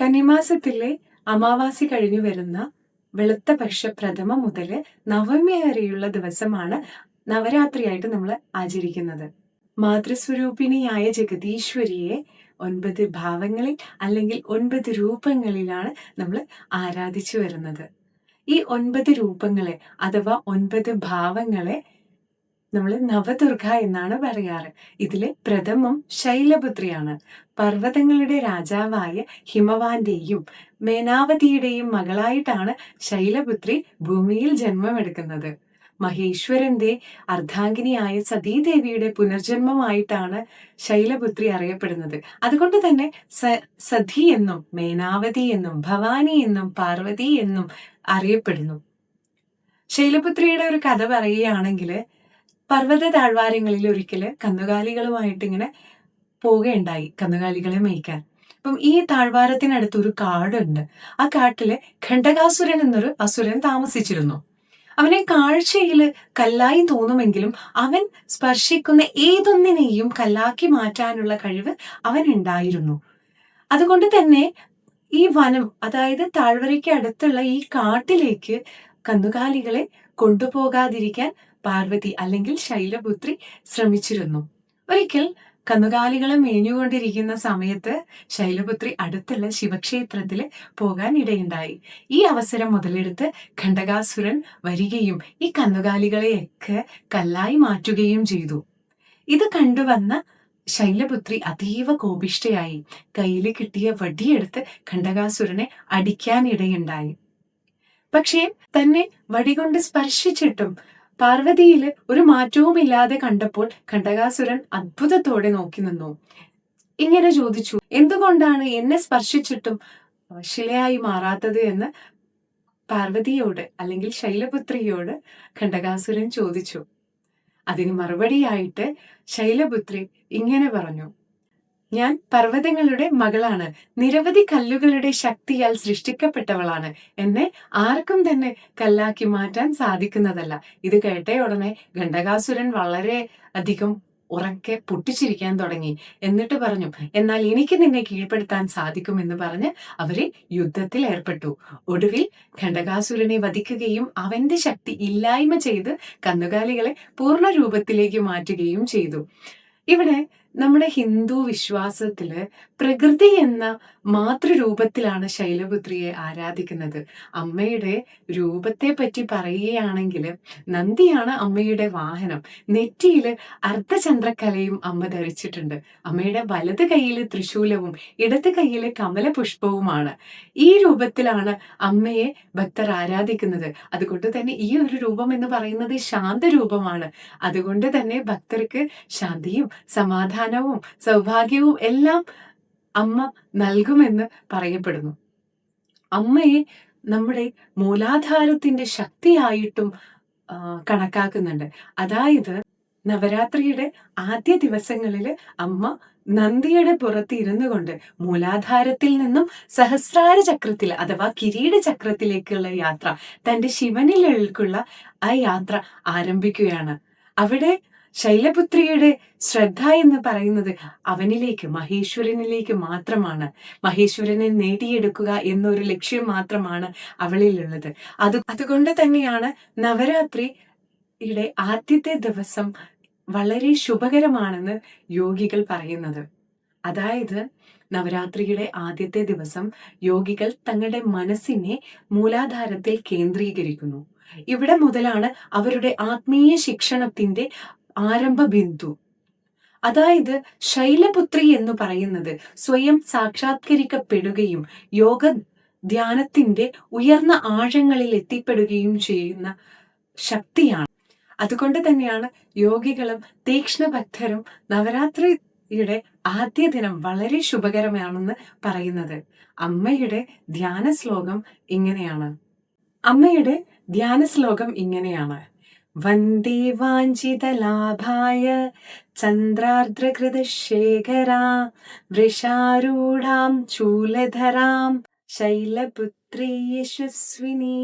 കന്നിമാസത്തിലെ അമാവാസി കഴിഞ്ഞു വരുന്ന വെളുത്ത പക്ഷ പ്രഥമ മുതൽ നവമി വരെയുള്ള ദിവസമാണ് നവരാത്രിയായിട്ട് നമ്മൾ ആചരിക്കുന്നത്. മാതൃസ്വരൂപിണിയായ ജഗദീശ്വരിയെ ഒൻപത് ഭാവങ്ങളിൽ അല്ലെങ്കിൽ ഒൻപത് രൂപങ്ങളിലാണ് നമ്മൾ ആരാധിച്ചു വരുന്നത്. ഈ ഒൻപത് രൂപങ്ങളെ അഥവാ ഒൻപത് ഭാവങ്ങളെ നമ്മൾ നവദുർഗ എന്നാണ് പറയാറ്. ഇതിലെ പ്രഥമം ശൈലപുത്രിയാണ്. പർവതങ്ങളുടെ രാജാവായ ഹിമവാന്റെയും മേനാവതിയുടെയും മകളായിട്ടാണ് ശൈലപുത്രി ഭൂമിയിൽ ജന്മമെടുക്കുന്നത്. മഹേശ്വരന്റെ അർദ്ധാംഗിനിയായ സതീദേവിയുടെ പുനർജന്മമായിട്ടാണ് ശൈലപുത്രി അറിയപ്പെടുന്നത്. അതുകൊണ്ട് തന്നെ സ സതി എന്നും മേനാവതി എന്നും ഭവാനി എന്നും പാർവതി എന്നും അറിയപ്പെടുന്നു. ശൈലപുത്രിയുടെ ഒരു കഥ പറയുകയാണെങ്കിൽ പർവത താഴ്വാരങ്ങളിൽ ഒരിക്കൽ കന്നുകാലികളുമായിട്ട് ഇങ്ങനെ പോവുകയുണ്ടായി കന്നുകാലികളെ മേയ്ക്കാൻ. അപ്പം ഈ താഴ്വാരത്തിനടുത്ത് ഒരു കാടുണ്ട്. ആ കാട്ടിൽ ഖണ്ഡകാസുരൻ എന്നൊരു അസുരൻ താമസിച്ചിരുന്നു. അവനെ കാഴ്ചയിൽ കല്ലായി തോന്നുമെങ്കിലും അവൻ സ്പർശിക്കുന്ന ഏതൊന്നിനെയും കല്ലാക്കി മാറ്റാനുള്ള കഴിവ് അവനുണ്ടായിരുന്നു അതുകൊണ്ട് തന്നെ ഈ വനം അതായത് താഴ്വരയ്ക്ക് അടുത്തുള്ള ഈ കാട്ടിലേക്ക് കന്നുകാലികളെ കൊണ്ടുപോകാതിരിക്കാൻ പാർവതി അല്ലെങ്കിൽ ശൈലപുത്രി ശ്രമിച്ചിരുന്നു. ഒരിക്കൽ കന്നുകാലികളെ മേഞ്ഞുകൊണ്ടിരിക്കുന്ന സമയത്ത് ശൈലപുത്രി അടുത്തുള്ള ശിവക്ഷേത്രത്തിൽ പോകാൻ ഇടയുണ്ടായി ഈ അവസരം മുതലെടുത്ത് ഖണ്ഡകാസുരൻ വരികയും ഈ കന്നുകാലികളെയൊക്കെ കല്ലായി മാറ്റുകയും ചെയ്തു. ഇത് കണ്ടുവന്ന ശൈലപുത്രി അതീവ കോപിഷ്ഠയായി. കയ്യിൽ കിട്ടിയ വടിയെടുത്ത് ഖണ്ഡകാസുരനെ അടിക്കാനിടയുണ്ടായി. പക്ഷേ തന്നെ വടികൊണ്ട് സ്പർശിച്ചിട്ടും പാർവതിയിൽ ഒരു മാറ്റവുമില്ലാതെ കണ്ടപ്പോൾ ഘടകാസുരൻ അത്ഭുതത്തോടെ നോക്കി നിന്നു. ഇങ്ങനെ ചോദിച്ചു എന്തുകൊണ്ടാണ് എന്നെ സ്പർശിച്ചിട്ടും ശിലയായി മാറാത്തത് എന്ന്? പാർവതിയോട് അല്ലെങ്കിൽ ശൈലപുത്രിയോട് ഖണ്ഡകാസുരൻ ചോദിച്ചു. അതിന് മറുപടിയായിട്ട് ശൈലപുത്രി ഇങ്ങനെ പറഞ്ഞു ഞാൻ പർവതങ്ങളുടെ മകളാണ്. നിരവധി കല്ലുകളുടെ ശക്തിയാൽ സൃഷ്ടിക്കപ്പെട്ടവളാണ്. എന്നെ ആർക്കും തന്നെ കല്ലാക്കി മാറ്റാൻ സാധിക്കുന്നതല്ല. ഇത് കേട്ട ഉടനെ ഖണ്ഡകാസുരൻ വളരെ അധികം ഉറക്കെ പൊട്ടിച്ചിരിക്കാൻ തുടങ്ങി. എന്നിട്ട് പറഞ്ഞു എന്നാൽ എനിക്ക് നിന്നെ കീഴ്പ്പെടുത്താൻ സാധിക്കുമെന്ന് പറഞ്ഞ് അവരെ യുദ്ധത്തിൽ ഏർപ്പെട്ടു. ഒടുവിൽ ഖണ്ഡകാസുരനെ വധിക്കുകയും അവന്റെ ശക്തി ഇല്ലായ്മ ചെയ്ത് കന്നുകാലികളെ പൂർണ രൂപത്തിലേക്ക് മാറ്റുകയും ചെയ്തു. ഇവിടെ നമ്മുടെ ഹിന്ദു വിശ്വാസത്തിൽ പ്രകൃതി എന്ന മാതൃരൂപത്തിലാണ് ശൈലപുത്രിയെ ആരാധിക്കുന്നത്. അമ്മയുടെ രൂപത്തെ പറ്റി പറയുകയാണെങ്കിൽ നന്ദിയാണ് അമ്മയുടെ വാഹനം. നെറ്റിയിൽ അർദ്ധചന്ദ്രക്കലയും അമ്മ ധരിച്ചിട്ടുണ്ട്. അമ്മയുടെ വലത് കൈയിൽ തൃശൂലവും ഇടത് കൈയിൽ കമലപുഷ്പവുമാണ്. ഈ രൂപത്തിലാണ് അമ്മയെ ഭക്തർ ആരാധിക്കുന്നത്. അതുകൊണ്ട് തന്നെ ഈ ഒരു രൂപം എന്ന് പറയുന്നത് ശാന്തരൂപമാണ്. അതുകൊണ്ട് തന്നെ ഭക്തർക്ക് ശാന്തിയും സമാധാനവും സൗഭാഗ്യവും എല്ലാം അമ്മ നൽകുമെന്ന് പറയപ്പെടുന്നു. അമ്മയെ നമ്മുടെ മൂലാധാരത്തിന്റെ ശക്തിയായിട്ടും കണക്കാക്കുന്നുണ്ട്. അതായത് നവരാത്രിയുടെ ആദ്യ ദിവസങ്ങളിൽ അമ്മ നന്ദിയുടെ പുറത്ത് ഇരുന്നു കൊണ്ട് മൂലാധാരത്തിൽ നിന്നും സഹസ്രാര ചക്രത്തിൽ അഥവാ കിരീട ചക്രത്തിലേക്കുള്ള യാത്ര തന്റെ ശിവനിലേക്കുള്ള ആ യാത്ര ആരംഭിക്കുകയാണ്. അവിടെ ശൈലപുത്രിയുടെ ശ്രദ്ധ എന്ന് പറയുന്നത് അവനിലേക്ക് മഹേശ്വരനിലേക്ക് മാത്രമാണ്. മഹേശ്വരനെ നേടിയെടുക്കുക എന്നൊരു ലക്ഷ്യം മാത്രമാണ് അവളിലുള്ളത്. അത് അതുകൊണ്ട് തന്നെയാണ് നവരാത്രിയുടെ ആദ്യത്തെ ദിവസം വളരെ ശുഭകരമാണെന്ന് യോഗികൾ പറയുന്നത്. അതായത് നവരാത്രിയുടെ ആദ്യത്തെ ദിവസം യോഗികൾ തങ്ങളുടെ മനസ്സിനെ മൂലാധാരത്തിൽ കേന്ദ്രീകരിക്കുന്നു. ഇവിടെ മുതലാണ് അവരുടെ ആത്മീയ ശിക്ഷണത്തിന്റെ ആരംഭ ബിന്ദു അതായത് ശൈലപുത്രി എന്ന് പറയുന്നത് സ്വയം സാക്ഷാത്കരിക്കപ്പെടുകയും യോഗ ധ്യാനത്തിന്റെ ഉയർന്ന ആഴങ്ങളിൽ എത്തിപ്പെടുകയും ചെയ്യുന്ന ശക്തിയാണ്. അതുകൊണ്ട് തന്നെയാണ് യോഗികളും തീക്ഷ്ണ ഭക്തരും നവരാത്രിയുടെ ആദ്യ ദിനം വളരെ ശുഭകരമാണെന്ന് പറയുന്നത്. അമ്മയുടെ ധ്യാന ശ്ലോകം ഇങ്ങനെയാണ്. അമ്മയുടെ ധ്യാന ശ്ലോകം ഇങ്ങനെയാണ്. വന്ദേ വാഞ്ചിതലാഭായ ചന്ദ്രാർദ്രകൃതശേഖരാ വൃഷാരൂഢാം ചൂലധരാം ശൈലപുത്രി യശസ്വിനി.